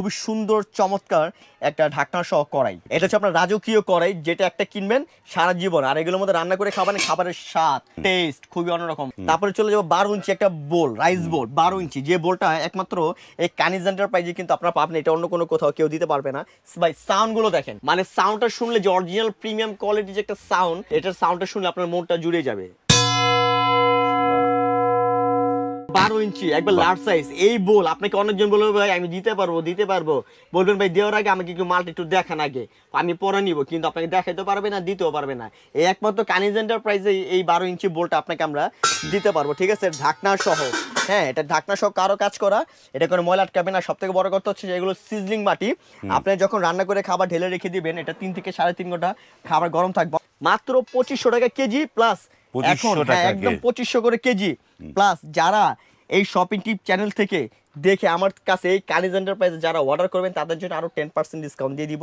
খুবই সুন্দর চমৎকার একটা ঢাকনা সহ কড়াই। এটা হচ্ছে আপনার রাজকীয় কড়াই যেটা একটা কিনবেন সারা জীবন। আর এগুলোর মধ্যে রান্না করে খাবেন খাবারের স্বাদ টেস্ট খুবই অন্যরকম। তারপরে চলে যাব বারো ইঞ্চি একটা বোল রাইস বোল বারো ইঞ্চি। যে বোলটা একমাত্র এই কানিজ এন্টারপ্রাইজে কিন্তু আপনারা পাবেন এটা অন্য কোনো কোথাও কেউ দিতে পারবে না। ভাই সাউন্ডগুলো দেখেন। মানে সাউন্ডটা শুনলে যে অরিজিনাল প্রিমিয়াম কোয়ালিটি যে একটা সাউন্ড এটার সাউন্ডটা শুনলে আপনার মনটা জুড়ে যাবে। বারো ইঞ্চি একবার লার্জ সাইজ এই বোল আপনাকে অনেকজন বলবে ভাই আমি দিতে পারব দিতে পারব। বলবেন ভাই দেওয়ার আগে আমাকে একটু মালটা একটু দেখান আগে। আমি পরে নিব কিন্তু আপনাকে দেখাইতে পারবে না দিতেও পারবে না। এই একমাত্র কানিজ এন্টারপ্রাইজে এই বারো ইঞ্চি বোলটা আপনাকে আমরা দিতে পারব ঠিক আছে? ঢাকনা সহ হ্যাঁ এটা ঢাকনা সহ কারও কাজ করা এটা কোনো ময়লা আটকাবে না। সব থেকে বড় কথা হচ্ছে যে এগুলো সিজলিং মাটি। আপনি যখন রান্না করে খাবার ঢেলে রেখে দিবেন এটা তিন থেকে সাড়ে তিন ঘণ্টা খাবার গরম থাকবে। মাত্র পঁচিশশো টাকা কেজি প্লাস 2500 এখন হ্যাঁ, একদম পঁচিশশো করে কেজি। প্লাস যারা এই শপিং টিপ চ্যানেল থেকে দেখে আমার কাছে এই কানিজ এন্টারপ্রাইজে যারা অর্ডার করবেন তাদের জন্য আরও টেন পার্সেন্ট ডিসকাউন্ট দিয়ে দিব।